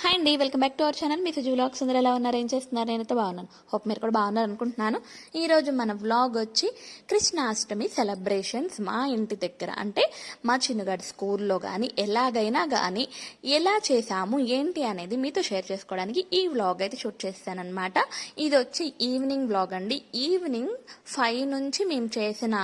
Hi అండి welcome back to our channel. Me Suji vlogs అందరూ ఎలా ఉన్నారు? ఏం చేస్తున్నారు? నేనైతే బాగున్నాను. హోప్ మీరు కూడా బాగున్నారు అనుకుంటున్నాను ఈరోజు మన వ్లాగ్ వచ్చి కృష్ణాష్టమి సెలబ్రేషన్స్ మా ఇంటి దగ్గర. అంటే మా చిన్నగాడి స్కూల్లో కానీ ఎలాగైనా కానీ ఎలా చేసాము ఏంటి అనేది మీతో షేర్ చేసుకోవడానికి ఈ వ్లాగ్ అయితే షూట్ చేస్తానమాట ఇది వచ్చి ఈవినింగ్ వ్లాగ్ అండి. ఈవినింగ్ ఫైవ్ నుంచి మేము చేసిన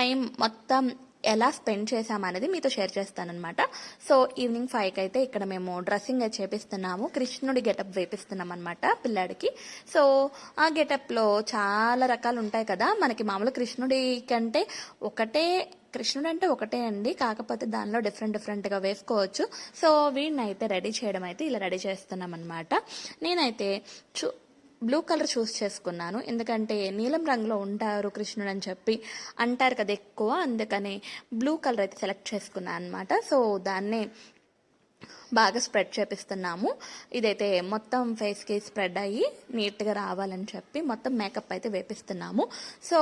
టైం మొత్తం ఎలా స్పెండ్ చేశామనేది మీతో షేర్ చేస్తానమాట సో ఈవినింగ్ ఫైవ్కి అయితే ఇక్కడ మేము డ్రెస్సింగ్ అయితే చేపిస్తున్నాము. కృష్ణుడి గెటప్ వేపిస్తున్నాం అనమాట పిల్లాడికి. సో ఆ గెటప్లో చాలా రకాలు ఉంటాయి కదా. మనకి మామూలు కృష్ణుడి కంటే ఒకటే కృష్ణుడు అంటే ఒకటే అండి. కాకపోతే దానిలో డిఫరెంట్ డిఫరెంట్గా వేసుకోవచ్చు. సో వీడిని అయితే రెడీ చేయడం అయితే ఇలా రెడీ చేస్తున్నాం అనమాట నేనైతే చూ బ్లూ కలర్ చూస్ చేసుకున్నాను. ఎందుకంటే నీలం రంగులో ఉంటారు కృష్ణుడు అని చెప్పి అంటారు కదా ఎక్కువ. అందుకని బ్లూ కలర్ అయితే సెలెక్ట్ చేసుకున్నాను అనమాట సో దాన్నే బాగా స్ప్రెడ్ చేపిస్తున్నాము. ఇదైతే మొత్తం ఫేస్కి స్ప్రెడ్ అయ్యి నీట్గా రావాలని చెప్పి మొత్తం మేకప్ అయితే వేపిస్తున్నాము. సో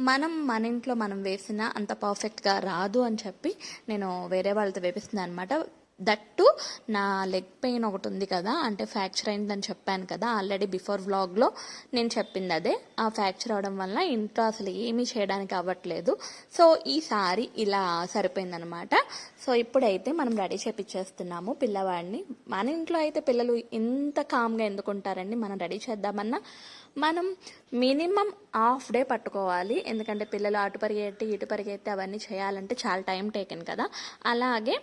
మనం మన ఇంట్లో మనం వేసిన అంత పర్ఫెక్ట్గా రాదు అని చెప్పి నేను వేరే వాళ్ళతో వేపిస్తున్నాను అనమాట దట్టు నా లెగ్ పెయిన్ ఒకటి ఉంది కదా అంటే ఫ్రాక్చర్ అయిందని చెప్పాను కదా ఆల్రెడీ బిఫోర్ వ్లాగ్లో నేను చెప్పింది అదే. ఆ ఫ్రాక్చర్ అవడం వల్ల ఇంట్లో అసలు ఏమీ చేయడానికి అవ్వట్లేదు. సో ఈసారి ఇలా సరిపోయిందనమాట సో ఇప్పుడైతే మనం రెడీ చేపించేస్తున్నాము పిల్లవాడిని. మన ఇంట్లో అయితే పిల్లలు ఇంత కామ్గా ఎందుకుంటారండి మనం రెడీ చేద్దామన్నా మనం మినిమం హాఫ్ డే పట్టుకోవాలి. ఎందుకంటే పిల్లలు అటు పరిగెత్తి ఇటు పరిగెత్తి అవన్నీ చేయాలంటే చాలా టైం టేకెన్ కదా. అలాగే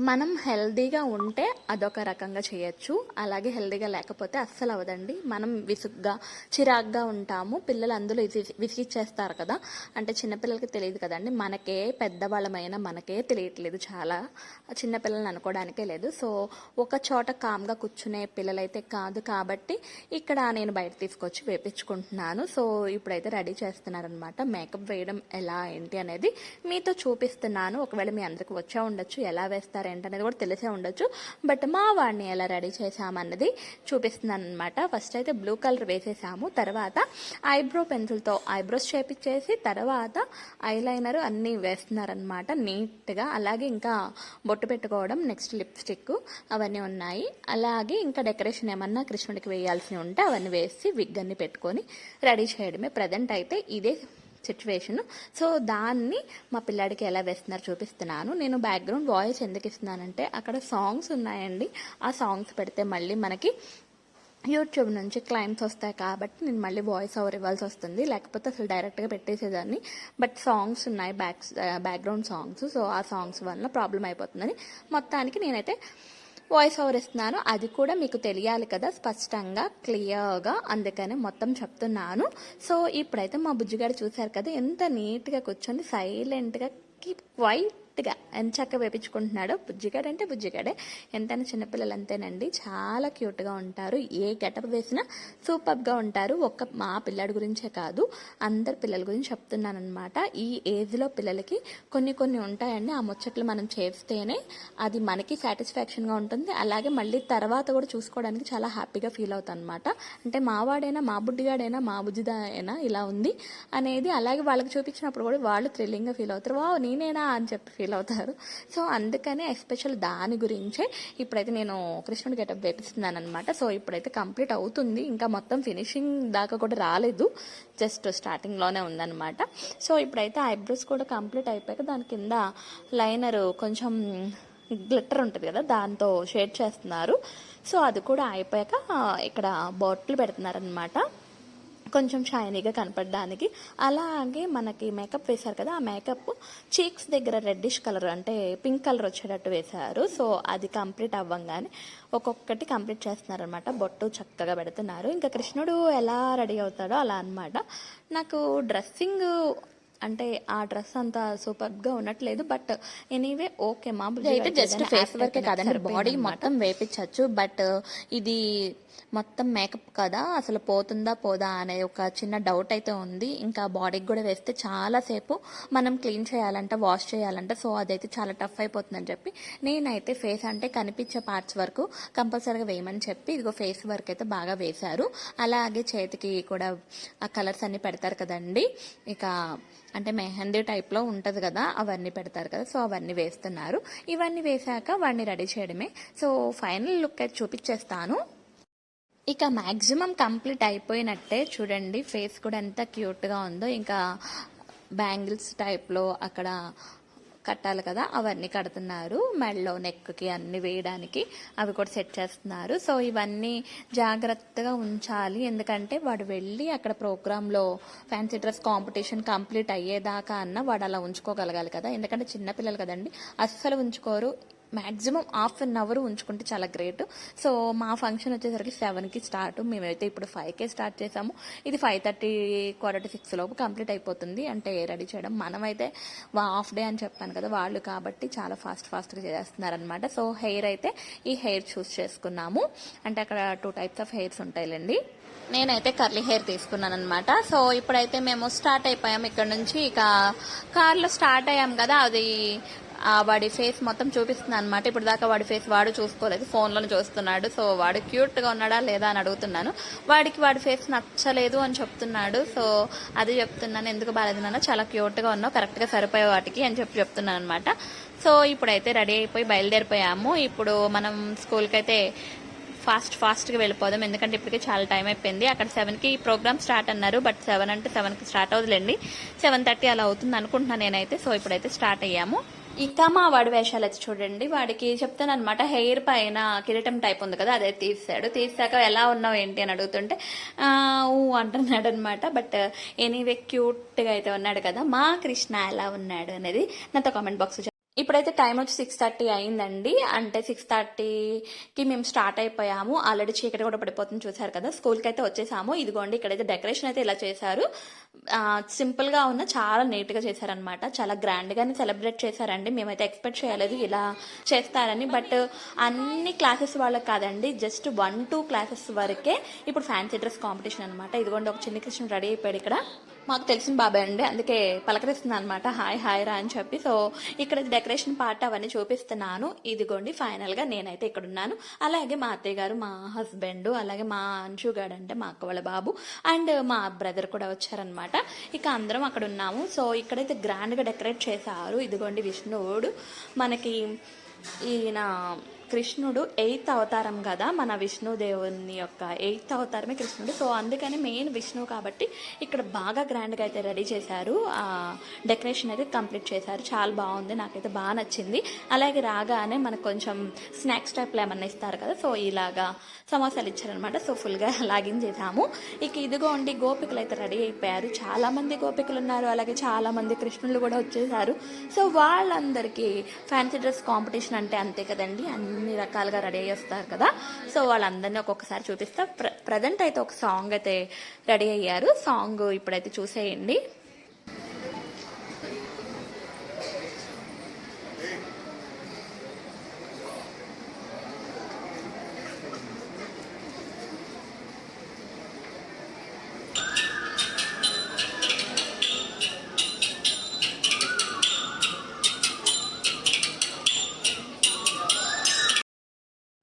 మనం హెల్దీగా ఉంటే అదొక రకంగా చేయొచ్చు. అలాగే హెల్దీగా లేకపోతే అస్సలు అవ్వదండి. మనం విసుగ్గా చిరాగ్గా ఉంటాము. పిల్లలు అందులో విసిగిచ్చేస్తారు కదా. అంటే చిన్నపిల్లలకి తెలియదు కదండి. మనకే పెద్దవాళ్ళమైనా మనకే తెలియట్లేదు చాలా. చిన్నపిల్లల్ని అనుకోవడానికే లేదు. సో ఒక చోట కామ్గా కూర్చునే పిల్లలైతే కాదు కాబట్టి ఇక్కడ నేను బయట తీసుకొచ్చి వేపించుకుంటున్నాను. సో ఇప్పుడైతే రెడీ చేస్తున్నారనమాట. మేకప్ వేయడం ఎలా ఏంటి అనేది మీతో చూపిస్తున్నాను. ఒకవేళ మీ అందరికి వచ్చే ఉండొచ్చు. ఎలా వేస్తారు ఏంటనేది కూడా తెలిసే ఉండొచ్చు. బట్ మా వాడిని ఎలా రెడీ చేసామన్నది చూపిస్తున్నాను అనమాట ఫస్ట్ అయితే బ్లూ కలర్ వేసేసాము. తర్వాత ఐబ్రో పెన్సిల్తో ఐబ్రోస్ చేపించేసి తర్వాత ఐలైనర్ అన్నీ వేస్తున్నారనమాట నీట్గా. అలాగే ఇంకా బొట్టు పెట్టుకోవడం నెక్స్ట్ లిప్స్టిక్ అవన్నీ ఉన్నాయి. అలాగే ఇంకా డెకరేషన్ ఏమన్నా కృష్ణుడికి వేయాల్సి ఉంటే అవన్నీ వేసి విగ్ అన్ని పెట్టుకొని రెడీ చేయడమే. ప్రజెంట్ అయితే ఇదే సిచ్యువేషన్ సో దాన్ని మా పిల్లాడికి ఎలా వేస్తున్నారు చూపిస్తున్నాను. నేను బ్యాక్గ్రౌండ్ వాయిస్ ఎందుకు ఇస్తున్నానంటే అక్కడ సాంగ్స్ ఉన్నాయండి. ఆ సాంగ్స్ పెడితే మళ్ళీ మనకి యూట్యూబ్ నుంచి క్లైమ్స్ వస్తాయి కాబట్టి నేను మళ్ళీ వాయిస్ ఓవర్ ఇవ్వాల్సి వస్తుంది. లేకపోతే అసలు డైరెక్ట్గా పెట్టేసేదాన్ని. బట్ సాంగ్స్ ఉన్నాయి బ్యాక్ బ్యాక్గ్రౌండ్ సాంగ్స్ సో ఆ సాంగ్స్ వల్ల ప్రాబ్లం అయిపోతుందని మొత్తానికి నేనైతే వాయిస్ ఓవర్ ఇస్తున్నాను. అది కూడా మీకు తెలియాలి కదా స్పష్టంగా క్లియర్గా అందుకని మొత్తం చెప్తున్నాను. సో ఇప్పుడైతే మా బుజ్జిగాడు చూశారు కదా ఎంత నీట్గా కూర్చొని సైలెంట్గా కీప్ క్వైట్ ఎంత ఎంచక్క వేపించుకుంటున్నాడో బుజ్జిగాడు అంటే బుజ్జిగాడే. ఎంతైనా చిన్నపిల్లలు అంతేనండి. చాలా క్యూట్గా ఉంటారు. ఏ గెటప్ వేసినా సూపర్గా ఉంటారు. ఒక్క మా పిల్లాడి గురించే కాదు అందరి పిల్లల గురించి చెప్తున్నాను అనమాట ఈ ఏజ్లో పిల్లలకి కొన్ని కొన్ని ఉంటాయండి. ఆ ముచ్చట్లు మనం చేస్తేనే అది మనకి సాటిస్ఫాక్షన్గా ఉంటుంది. అలాగే మళ్ళీ తర్వాత కూడా చూసుకోవడానికి చాలా హ్యాపీగా ఫీల్ అవుతాను అనమాట అంటే మావాడైనా మా బుడ్డిగాడైనా మా బుజ్జిదైనా ఇలా ఉంది అనేది అలాగే వాళ్ళకి చూపించినప్పుడు కూడా వాళ్ళు థ్రిల్లింగ్గా ఫీల్ అవుతారు. వా నేనేనా? అని చెప్పి ఫీల్ అవుతారు. సో అందుకనే ఎస్పెషల్ దాని గురించే ఇప్పుడైతే నేను కృష్ణుడి గెటప్ వేపిస్తున్నాను అనమాట సో ఇప్పుడైతే కంప్లీట్ అవుతుంది. ఇంకా మొత్తం ఫినిషింగ్ దాకా కూడా రాలేదు. జస్ట్ స్టార్టింగ్లోనే ఉందన్నమాట. సో ఇప్పుడైతే ఐబ్రోస్ కూడా కంప్లీట్ అయిపోయాక దాని కింద లైనర్ కొంచెం గ్లిట్టర్ ఉంటుంది కదా దాంతో షేడ్ చేస్తున్నారు. సో అది కూడా అయిపోయాక ఇక్కడ బాటిల్ పెడుతున్నారనమాట కొంచెం షైనీగా కనపడడానికి. అలాగే మనకి మేకప్ వేశారు కదా ఆ మేకప్ చీక్స్ దగ్గర రెడ్డిష్ కలర్ అంటే పింక్ కలర్ వచ్చేటట్టు వేశారు. సో అది కంప్లీట్ అవ్వంగానే ఒక్కొక్కటి కంప్లీట్ చేస్తున్నారనమాట బొట్టు చక్కగా పెడుతున్నారు. ఇంకా కృష్ణుడు ఎలా రెడీ అవుతాడో అలా అన్నమాట. నాకు డ్రెస్సింగ్ అంటే ఆ డ్రెస్ అంత సూపర్గా ఉండట్లేదు బట్ ఎనీవే ఓకే మా అయితే జస్ట్ ఫేస్ వర్కే కాదండి బాడీ మొత్తం వేపించవచ్చు బట్ ఇది మొత్తం మేకప్ కదా అసలు పోతుందా పోదా అనే ఒక చిన్న డౌట్ అయితే ఉంది. ఇంకా బాడీకి కూడా వేస్తే చాలాసేపు మనం క్లీన్ చేయాలంట వాష్ చేయాలంట సో అదైతే చాలా టఫ్ అయిపోతుందని చెప్పి నేనైతే ఫేస్ అంటే కనిపించే పార్ట్స్ వరకు కంపల్సరీగా వేయమని చెప్పి ఇదిగో ఫేస్ వర్క్ అయితే బాగా వేశారు. అలాగే చేతికి కూడా ఆ కలర్స్ అన్ని పెడతారు కదండి. ఇక అంటే మెహందీ టైప్లో ఉంటుంది కదా అవన్నీ పెడతారు కదా సో అవన్నీ వేస్తున్నారు. ఇవన్నీ వేశాక వాడిని రెడీ చేయడమే. సో ఫైనల్ లుక్ అయితే చూపించేస్తాను. ఇక మ్యాక్సిమం కంప్లీట్ అయిపోయినట్టే చూడండి. ఫేస్ కూడా ఎంత క్యూట్గా ఉందో ఇంకా బ్యాంగిల్స్ టైప్లో అక్కడ కట్టాలి కదా అవన్నీ కడుతున్నారు. మెడలో నెక్కి అన్ని వేయడానికి అవి కూడా సెట్ చేస్తున్నారు. సో ఇవన్నీ జాగ్రత్తగా ఉంచాలి. ఎందుకంటే వాడు వెళ్ళి అక్కడ ప్రోగ్రాంలో ఫ్యాన్సీ డ్రెస్ కాంపిటీషన్ కంప్లీట్ అయ్యేదాకా అన్న వాడు అలా ఉంచుకోగలగాలి కదా. ఎందుకంటే చిన్నపిల్లలు కదండి అస్సలు ఉంచుకోరు. మ్యాక్సిమం హాఫ్ అన్ అవర్ ఉంచుకుంటే చాలా గ్రేట్. సో మా ఫంక్షన్ వచ్చేసరికి సెవెన్కి స్టార్ట్. మేమైతే ఇప్పుడు ఫైవ్కే స్టార్ట్ చేసాము. ఇది ఫైవ్ థర్టీ క్వార్టర్ సిక్స్ లోపు కంప్లీట్ అయిపోతుంది. అంటే రెడీ చేయడం. మనమైతే హాఫ్ డే అని చెప్పాను కదా వాళ్ళు కాబట్టి చాలా ఫాస్ట్ ఫాస్ట్గా చేస్తున్నారనమాట సో హెయిర్ అయితే ఈ హెయిర్ చూస్ చేసుకున్నాము. అంటే అక్కడ టూ టైప్స్ ఆఫ్ హెయిర్స్ ఉంటాయిలేండి. నేనైతే కర్లీ హెయిర్ తీసుకున్నాను అనమాట సో ఇప్పుడైతే మేము స్టార్ట్ అయిపోయాం ఇక్కడ నుంచి ఇక కార్లో స్టార్ట్ అయ్యాం కదా. అది వాడి ఫేస్ మొత్తం చూపిస్తుంది అనమాట ఇప్పుడు దాకా వాడి ఫేస్ వాడు చూసుకోలేదు. ఫోన్లో చూస్తున్నాడు. సో వాడు క్యూట్గా ఉన్నాడా లేదా అని అడుగుతున్నాను. వాడికి వాడి ఫేస్ నచ్చలేదు అని చెప్తున్నాడు. సో అది చెప్తున్నాను. ఎందుకు బాగాలేదు నాన్న చాలా క్యూట్గా ఉన్నావు. కరెక్ట్గా సరిపోయే వాటికి అని చెప్పి చెప్తున్నాను అనమాట సో ఇప్పుడైతే రెడీ అయిపోయి బయలుదేరిపోయాము. ఇప్పుడు మనం స్కూల్కి అయితే ఫాస్ట్ ఫాస్ట్గా వెళ్ళిపోదాం. ఎందుకంటే ఇప్పటికే చాలా టైం అయిపోయింది. అక్కడ సెవెన్కి ప్రోగ్రామ్ స్టార్ట్ అన్నారు. బట్ సెవెన్ అంటే సెవెన్కి స్టార్ట్ అవ్వదులేండి. సెవెన్ థర్టీ అలా అవుతుంది అనుకుంటున్నాను నేనైతే. సో ఇప్పుడైతే స్టార్ట్ అయ్యాము. ఇక మా వాడి వేషాలు అయితే చూడండి. వాడికి చెప్తాను అనమాట హెయిర్ పైన కిరీటం టైప్ ఉంది కదా అదే తీసాడు. తీసాక ఎలా ఉన్నావు ఏంటి అని అడుగుతుంటే "ఆ, ఊ అంటున్నాడు అనమాట బట్ ఎనీవే క్యూట్గా అయితే ఉన్నాడు కదా మా కృష్ణ ఎలా ఉన్నాడు అనేది నాతో కామెంట్ బాక్స్ ఇప్పుడైతే టైం వచ్చి సిక్స్ థర్టీ అయిందండి. అంటే సిక్స్ థర్టీకి మేము స్టార్ట్ అయిపోయాము. ఆల్రెడీ చీకటి కూడా పడిపోతుంది చూసారు కదా. స్కూల్కి అయితే వచ్చేసాము. ఇదిగోండి ఇక్కడైతే డెకరేషన్ అయితే ఇలా చేశారు. సింపుల్గా ఉన్న చాలా నీట్గా చేశారనమాట చాలా గ్రాండ్గానే సెలబ్రేట్ చేశారండి. మేమైతే ఎక్స్పెక్ట్ చేయలేదు ఇలా చేస్తారని. బట్ అన్ని క్లాసెస్ వాళ్ళకి కాదండి జస్ట్ వన్ టూ క్లాసెస్ వరకే ఇప్పుడు ఫ్యాన్సీ డ్రెస్ కాంపిటీషన్ అనమాట ఇదిగోండి ఒక చిన్న కృష్ణ రెడీ అయిపోయాడు ఇక్కడ. మాకు తెలిసిన బాబాయ్ అండి. అందుకే పలకరిస్తున్నాను అనమాట హాయ్ హాయ్ రా అని చెప్పి. సో ఇక్కడ డెకరేషన్ పార్ట్ అవన్నీ చూపిస్తున్నాను. ఇదిగోండి ఫైనల్గా నేనైతే ఇక్కడ ఉన్నాను అలాగే మా అత్తయ్య గారు మా హస్బెండ్ అలాగే మా అంశు గారు అంటే మా అక్క వాళ్ళ బాబు అండ్ మా బ్రదర్ కూడా వచ్చారనమాట ఇక అందరం అక్కడ ఉన్నాము. సో ఇక్కడైతే గ్రాండ్గా డెకరేట్ చేశారు. ఇదిగోండి విష్ణువుడు. మనకి ఈయన కృష్ణుడు ఎయిత్ అవతారం కదా మన విష్ణుదేవుని యొక్క ఎయిత్ అవతారమే కృష్ణుడు. సో అందుకని మెయిన్ విష్ణువు కాబట్టి ఇక్కడ బాగా గ్రాండ్గా అయితే రెడీ చేశారు. డెకరేషన్ అయితే కంప్లీట్ చేశారు. చాలా బాగుంది. నాకైతే బాగా నచ్చింది. అలాగే రాగానే మనకు కొంచెం స్నాక్స్ టైప్లో ఏమన్నా ఇస్తారు కదా సో ఇలాగా సమోసాలు ఇచ్చారనమాట సో ఫుల్గా లాగిన్ చేసాము ఇక ఇదిగోండి గోపికలు అయితే రెడీ అయిపోయారు. చాలామంది గోపికలు ఉన్నారు. అలాగే చాలామంది కృష్ణులు కూడా వచ్చేసారు. సో వాళ్ళందరికీ ఫ్యాన్సీ డ్రెస్ కాంపిటీషన్ అంటే అంతే కదండి. అన్ని అన్ని రకాలుగా రెడీ అయ్యేస్తారు కదా. సో వాళ్ళందరినీ ఒక్కొక్కసారి చూపిస్తా. ప్ర ప్రజెంట్ అయితే ఒక సాంగ్ అయితే రెడీ అయ్యారు. సాంగ్ ఇప్పుడైతే చూసేయండి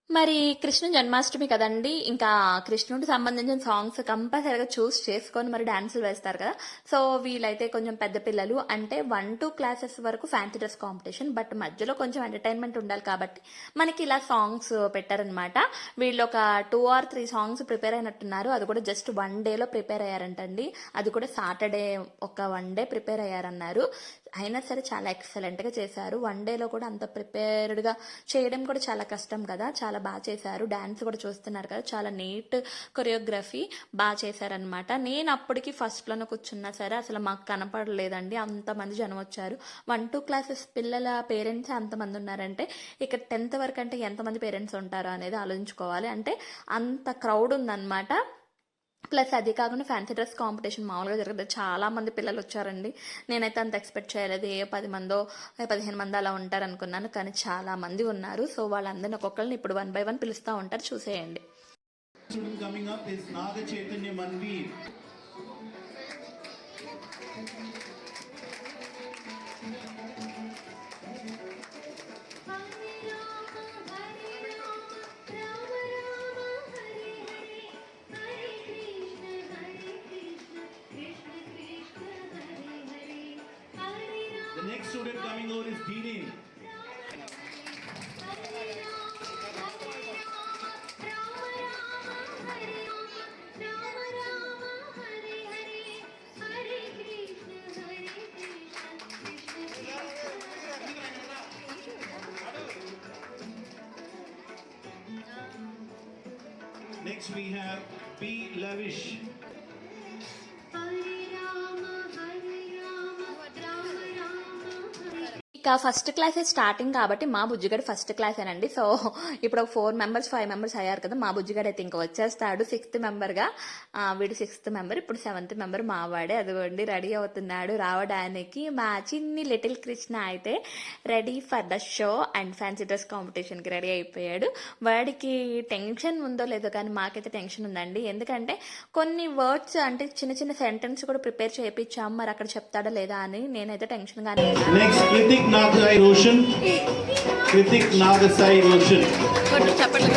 మరి కృష్ణ జన్మాష్టమి కదండి. ఇంకా కృష్ణుడికి సంబంధించిన సాంగ్స్ కంపల్సరీగా చూస్ చేసుకొని మరి డాన్సులు వేస్తారు కదా. సో వీళ్ళైతే కొంచెం పెద్ద పిల్లలు అంటే వన్ టూ క్లాసెస్ వరకు ఫ్యాన్సీ డ్రెస్ కాంపిటీషన్ బట్ మధ్యలో కొంచెం ఎంటర్టైన్మెంట్ ఉండాలి కాబట్టి మనకి ఇలా సాంగ్స్ పెట్టారనమాట వీళ్ళు ఒక two or three songs prepare అయినట్టున్నారు. అది కూడా జస్ట్ వన్ డేలో ప్రిపేర్ అయ్యారంటండి. అది కూడా సాటర్డే ఒక వన్ డే ప్రిపేర్ అయ్యారన్నారు. అయినా సరే చాలా ఎక్సలెంట్గా చేశారు. వన్ డేలో కూడా అంత ప్రిపేర్డ్గా చేయడం కూడా చాలా కష్టం కదా. చాలా బాగా చేశారు. డ్యాన్స్ కూడా చూస్తున్నారు కదా. చాలా నీట్ కొరియోగ్రఫీ బాగా చేశారనమాట నేను అప్పటికి ఫస్ట్లోనే కూర్చున్నా సరే అసలు మాకు కనపడలేదండి. అంతమంది జనం వచ్చారు. వన్ టూ క్లాసెస్ పిల్లల పేరెంట్స్ అంతమంది ఉన్నారంటే ఇక్కడ టెన్త్ వరకు అంటే ఎంతమంది పేరెంట్స్ ఉంటారో అనేది ఆలోచించుకోవాలి. అంటే అంత క్రౌడ్ ఉందన్నమాట. ప్లస్ అది కాకుండా ఫ్యాన్సీ డ్రెస్ కాంపిటీషన్ మామూలుగా జరుగుతుంది చాలా మంది పిల్లలు వచ్చారండి. నేనైతే అంత ఎక్స్పెక్ట్ చేయలేదు. ఏ పది మందో పదిహేను మంది అలా ఉంటారు అనుకున్నాను కానీ చాలా మంది ఉన్నారు. సో వాళ్ళందరిని ఒక్కొక్కరిని ఇప్పుడు వన్ బై వన్ పిలుస్తూ ఉంటారు. చూసేయండి. Coming up is Naga Chaitanya Next we have P. Lavish. ఇక ఫస్ట్ క్లాసే స్టార్టింగ్ కాబట్టి మా బుజ్జిగాడు ఫస్ట్ క్లాసేనండి సో ఇప్పుడు ఒక ఫోర్ మెంబర్స్ ఫైవ్ మెంబర్స్ అయ్యారు కదా మా బుజ్జిగాడు అయితే ఇంకా వచ్చేస్తాడు సిక్స్త్ మెంబర్గా వీడు సిక్స్త్ మెంబర్ ఇప్పుడు సెవెంత్ మెంబర్ మా వాడే. అదిగోండి రెడీ అవుతున్నాడు. రావడానికి మా చిన్ని లిటిల్ కృష్ణ అయితే ready for the show and fancy dress కాంపిటీషన్కి ready అయిపోయాడు. వాడికి టెన్షన్ ఉందో లేదో కానీ మాకైతే టెన్షన్ ఉందండి. ఎందుకంటే కొన్ని వర్డ్స్ అంటే చిన్న చిన్న సెంటెన్స్ కూడా ప్రిపేర్ చేయించాం మరి అక్కడ చెప్తాడా లేదా అని నేనైతే టెన్షన్గానే నాథ్ సాయి రోషన్ కృతిక్ నాథ్ సాయి రోషన్ చెప్పండి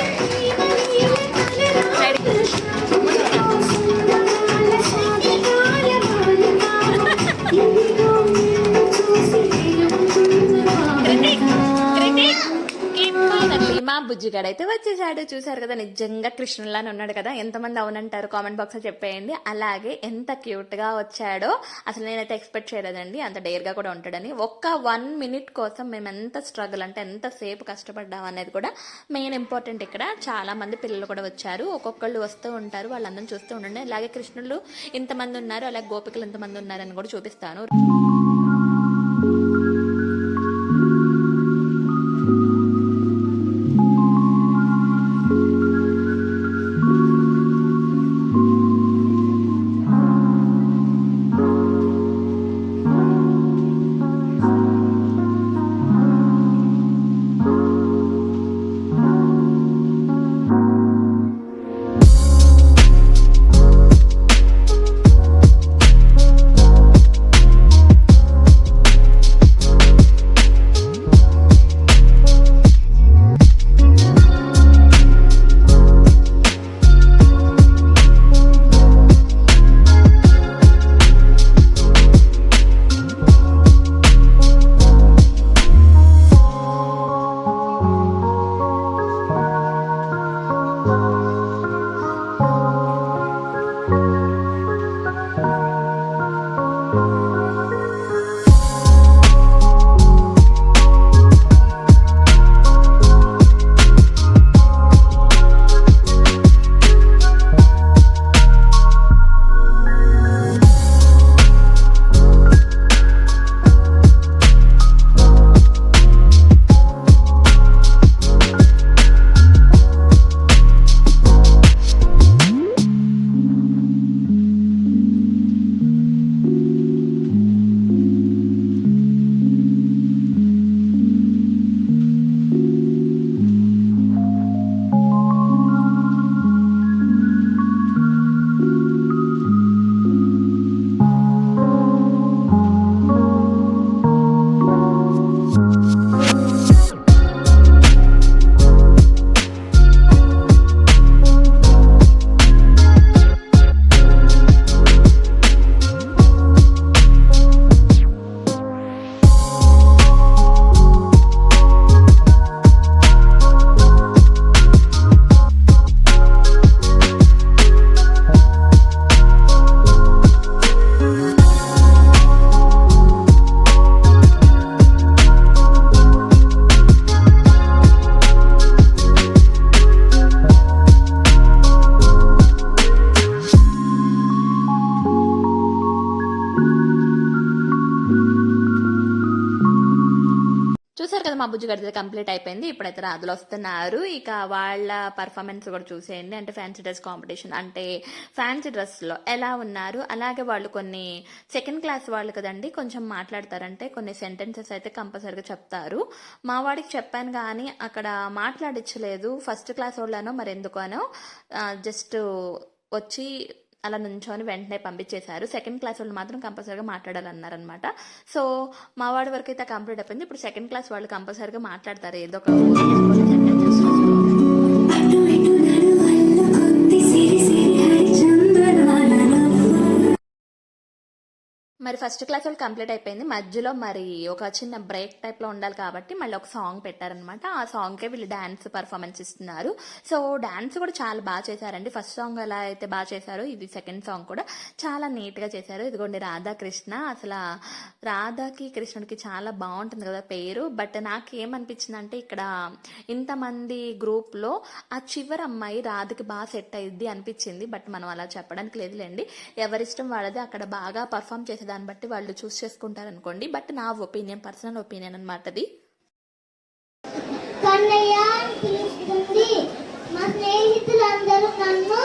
బుజ్జిగాడు అయితే వచ్చేసాడు. చూశారు కదా నిజంగా కృష్ణులానే ఉన్నాడు కదా. ఎంతమంది అవునంటారు కామెంట్ బాక్స్లో చెప్పేయండి. అలాగే ఎంత క్యూట్గా వచ్చాడో అసలు నేనైతే ఎక్స్పెక్ట్ చేయలేదండి. అంత డేర్గా కూడా ఉంటాడని. ఒక్క వన్ మినిట్ కోసం మేము ఎంత స్ట్రగుల్ అంటే ఎంత సేపు కష్టపడ్డాం అనేది కూడా మెయిన్ ఇంపార్టెంట్ ఇక్కడ. చాలా మంది పిల్లలు కూడా వచ్చారు. ఒక్కొక్కళ్ళు వస్తూ ఉంటారు. వాళ్ళందరిని చూస్తూ ఉండండి. అలాగే కృష్ణులు ఇంతమంది ఉన్నారు. అలాగే గోపికలు ఇంతమంది ఉన్నారని కూడా చూపిస్తాను. మా బుజ్జి గడితే కంప్లీట్ అయిపోయింది. ఇప్పుడైతే రాదులు వస్తున్నారు. ఇక వాళ్ళ పర్ఫార్మెన్స్ కూడా చూసేయండి. అంటే ఫ్యాన్సీ డ్రెస్ కాంపిటీషన్ అంటే ఫ్యాన్సీ డ్రెస్లో ఎలా ఉన్నారు? అలాగే వాళ్ళు కొన్ని సెకండ్ క్లాస్ వాళ్ళు కదండి కొంచెం మాట్లాడతారంటే కొన్ని సెంటెన్సెస్ అయితే కంపల్సరీగా చెప్తారు. మా వాడికి చెప్పాను కానీ అక్కడ మాట్లాడించలేదు ఫస్ట్ క్లాస్ వాళ్ళనో మరి ఎందుకనో జస్ట్ వచ్చి అలా నుంచొని వెంటనే పంపించేశారు. సెకండ్ క్లాస్ వాళ్ళు మాత్రం కంపల్సరీగా మాట్లాడాలన్నారనమాట సో మా వాడి వరకు అయితే కంప్లీట్ అయిపోయింది. ఇప్పుడు సెకండ్ క్లాస్ వాళ్ళు కంపల్సరీగా మాట్లాడతారు. ఏదో ఒక మరి ఫస్ట్ క్లాస్ వాళ్ళు కంప్లీట్ అయిపోయింది. మధ్యలో మరి ఒక చిన్న బ్రేక్ టైప్లో ఉండాలి కాబట్టి మళ్ళీ ఒక సాంగ్ పెట్టారనమాట ఆ సాంగ్కే వీళ్ళు డ్యాన్స్ పర్ఫార్మెన్స్ ఇస్తున్నారు. సో డ్యాన్స్ కూడా చాలా బాగా చేశారండి. ఫస్ట్ సాంగ్ ఎలా అయితే బాగా చేశారో ఇది సెకండ్ సాంగ్ కూడా చాలా నీట్గా చేశారు. ఇదిగోండి రాధాకృష్ణ. అసలు రాధాకి కృష్ణుడికి చాలా బాగుంటుంది కదా పేరు. బట్ నాకు ఏమనిపించింది అంటే ఇక్కడ ఇంతమంది గ్రూప్లో ఆ చివరి అమ్మాయి రాధకి బాగా సెట్ అయ్యిద్ది అనిపించింది. బట్ మనం అలా చెప్పడానికి లేదులేండి. ఎవరిష్టం వాళ్ళది. అక్కడ బాగా పర్ఫామ్ చేసేది దాన్ని బట్టి వాళ్ళు చూస్ చేసుకుంటారు అనుకోండి బట్ నా ఒపీనియన్ పర్సనల్ ఒపీనియన్ అనమాట అది మా స్నేహితులందరూ నన్ను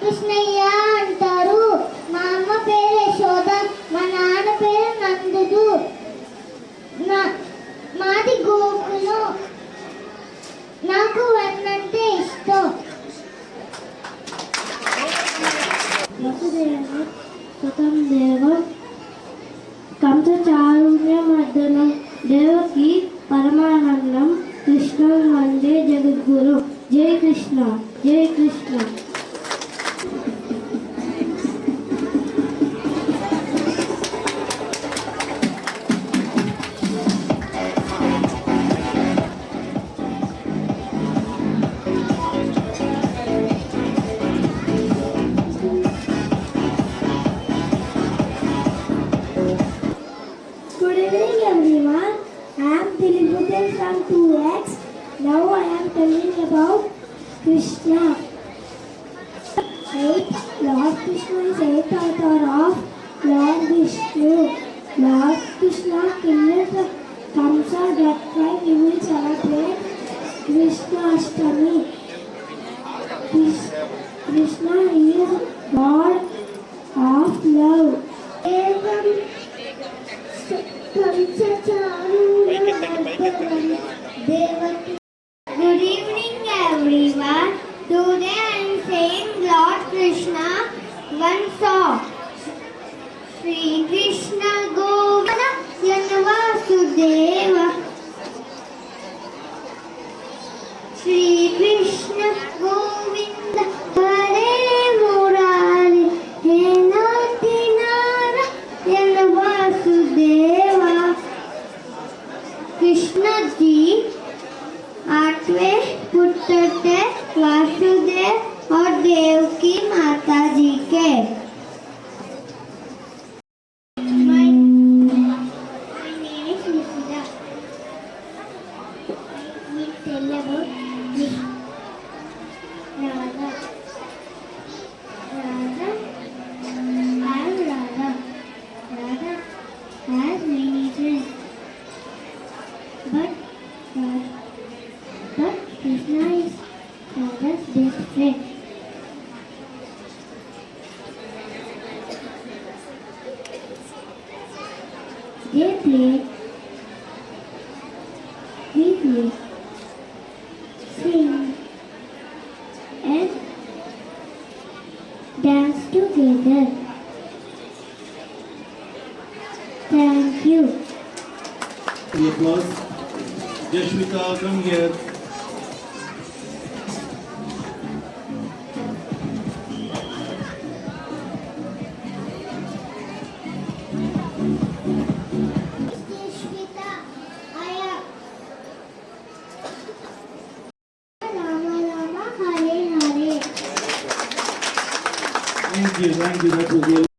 కృష్ణయ్య అంటారు. మా అమ్మ పేరు Diliputhan from 2x. Now I am telling about Krishna. Eight, Lord Krishna is eighth avatar of Lord Vishnu. Lord Krishna killed Kamsa. That why we will celebrate Krishna Ashtami. Krishna is God of love. Evam Good evening, everyone. Today I am saying Lord Krishna one song. Sri Krishna Govinda Yanavasudeva. Uh, but it's nice and that's this friend. Thank you, thank you.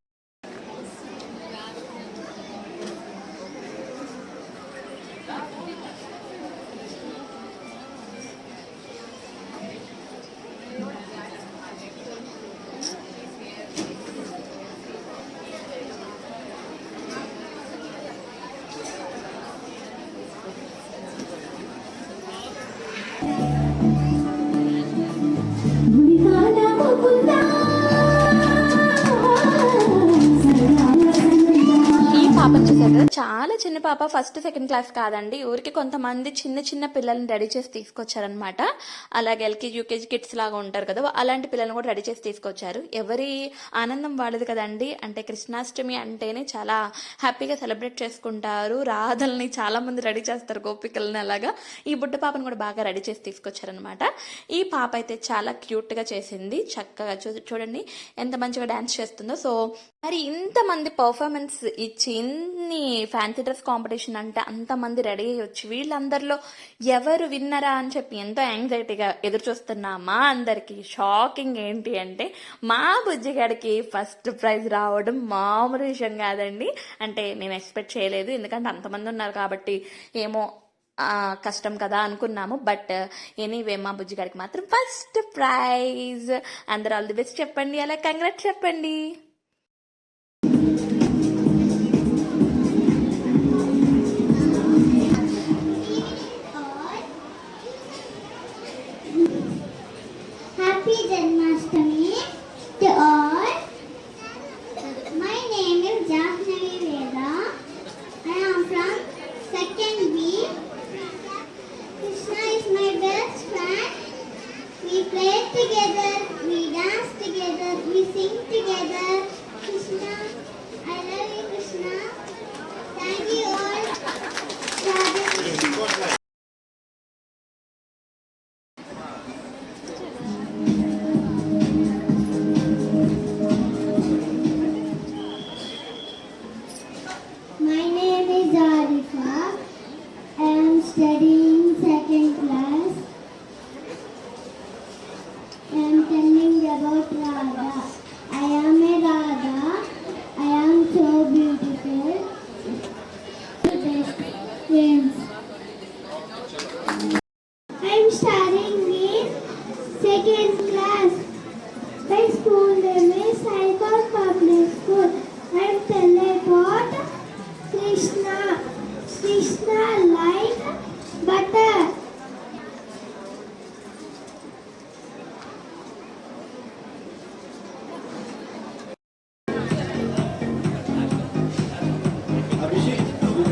First second class కాదండి. ఊరికి కొంతమంది చిన్న చిన్న పిల్లల్ని ready చేసి తీసుకొచ్చారనమాట అలాగే LKG UKG kids లాగా ఉంటారు కదా అలాంటి పిల్లల్ని కూడా రెడీ చేసి తీసుకొచ్చారు. ఎవరి ఆనందం వాళ్ళది కదండి. అంటే కృష్ణాష్టమి అంటేనే చాలా హ్యాపీగా సెలబ్రేట్ చేసుకుంటారు. రాధల్ని చాలా మంది రెడీ చేస్తారు గోపికల్ని అలాగా. ఈ బుడ్డ పాపను కూడా బాగా రెడీ చేసి తీసుకొచ్చారనమాట ఈ పాప అయితే చాలా క్యూట్గా చేసింది. చక్కగా చూ చూడండి ఎంత మంచిగా డ్యాన్స్ చేస్తుందో. సో మరి ఇంతమంది పర్ఫార్మెన్స్ ఇచ్చి ఇన్ని ఫ్యాన్సీ డ్రెస్ కాంపిటీషన్ అంటే అంతమంది రెడీ అయ్యి వచ్చి వీళ్ళందరిలో ఎవరు విన్నరా అని చెప్పి ఎంతో యాంగ్జైటీగా ఎదురు చూస్తున్నా మా అందరికీ షాకింగ్ ఏంటి అంటే మా బుజ్జిగాడికి ఫస్ట్ ప్రైజ్ రావడం మామూలు విషయం కాదండి. అంటే మేము ఎక్స్పెక్ట్ చేయలేదు. ఎందుకంటే అంతమంది ఉన్నారు కాబట్టి ఏమో కష్టం కదా అనుకున్నాము. బట్ ఎనీవే మా బుజ్జిగాడికి మాత్రం ఫస్ట్ ప్రైజ్ అందరు ఆల్ ది బెస్ట్ చెప్పండి. అలా కంగ్రాట్ చెప్పండి.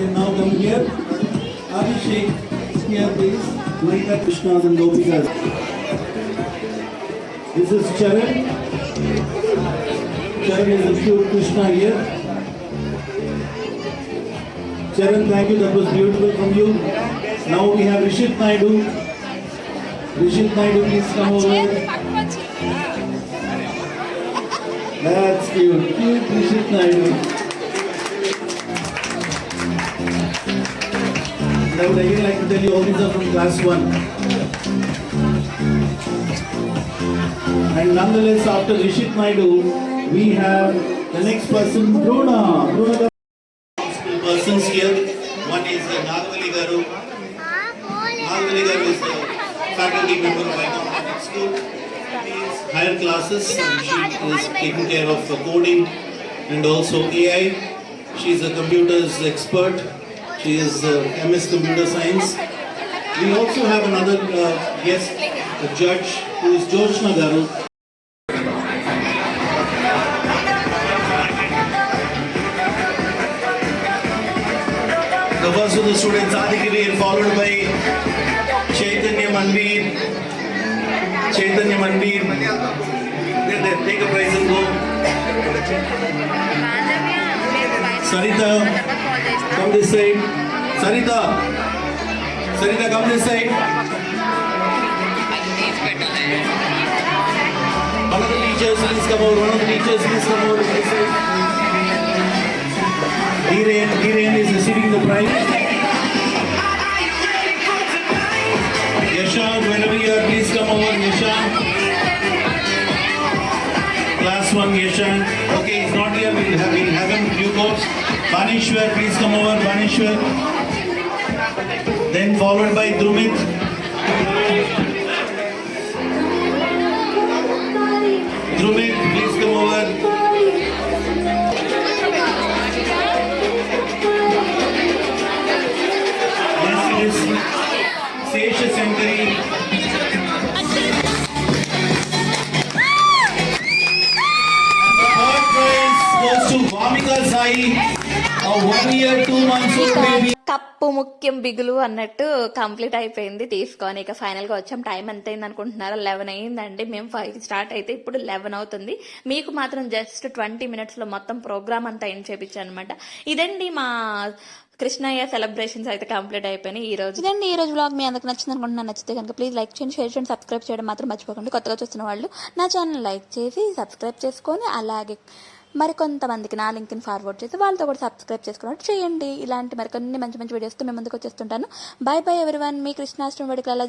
Can now come here. Abhishek, here please. Bring the Krishnas and Gopikas. This is Charan. Charan is a cute Krishna here. Charan, thank you. That was beautiful from you. Now we have Rishit Naidu. Rishit Naidu, please come over. That's cute. Cute Rishit Naidu. And I would again like to tell you all these are from class one. And nonetheless, after Rishit Naidu, we have the next person. Drona Two persons here. One is uh, Nagavali Garu. Nagavali Garu is the faculty member of Icon School. She higher classes she is taking care of uh, coding and also AI. She is a computers expert. She is uh, MS Computer Science. We also have another uh, guest, a judge, who is George Nagaru. The first of the students, Adikivir, followed by Chaitanya Manvir. Chaitanya Manvir. There, there, take a prize and go. Sarita, come this side. Sarita. Sarita, come this side. One of the teachers, please come over. One of the teachers, please come over this side. Dhiren, Dhiren is receiving the prize. Yashant, whenever you are, please come over. Yashant. Banishwar, please come over. Banishwar. Then followed by. Drumit, కప్పు ముఖ్యం బిగులు అన్నట్టు complete అయిపోయింది తీసుకొని ఇక ఫైనల్గా వచ్చాం. Time ఎంత అయింది అనుకుంటున్నారా? లెవెన్ అయిందండి. మేము ఫైవ్ స్టార్ట్ అయితే ఇప్పుడు లెవెన్ అవుతుంది. మీకు మాత్రం జస్ట్ ట్వంటీ మినిట్స్లో మొత్తం ప్రోగ్రామ్ అంతా ఏం చేపించాను అనమాట ఇదండి మా కృష్ణయ్య సెలబ్రేషన్స్ అయితే కంప్లీట్ అయిపోయినాయి ఈ రోజు. ఇదండి ఈ రోజు బ్లాగ్ మీ అందరికి నచ్చింది అనుకుంటున్నాను నచ్చితే కనుక ప్లీజ్ లైక్ చేయండి షేర్ చేయండి సబ్స్క్రైబ్ చేయడం మాత్రం మర్చిపోకండి. కొత్తగా చూస్తున్న వాళ్ళు నా ఛానల్ లైక్ చేసి సబ్స్క్రైబ్ చేసుకొని అలాగే మరికొంతమందికి నా లింక్ని ఫార్వర్డ్ చేసి వాళ్ళతో కూడా సబ్స్క్రైబ్ చేసుకున్నట్టు చేయండి. ఇలాంటి మరికొన్ని మంచి మంచి వీడియోస్తో మేము ముందుకు వచ్చేస్తుంటాను. బాయ్ బాయ్ ఎవరివన్ మీ కృష్ణాష్టమి వేడుకలు అలా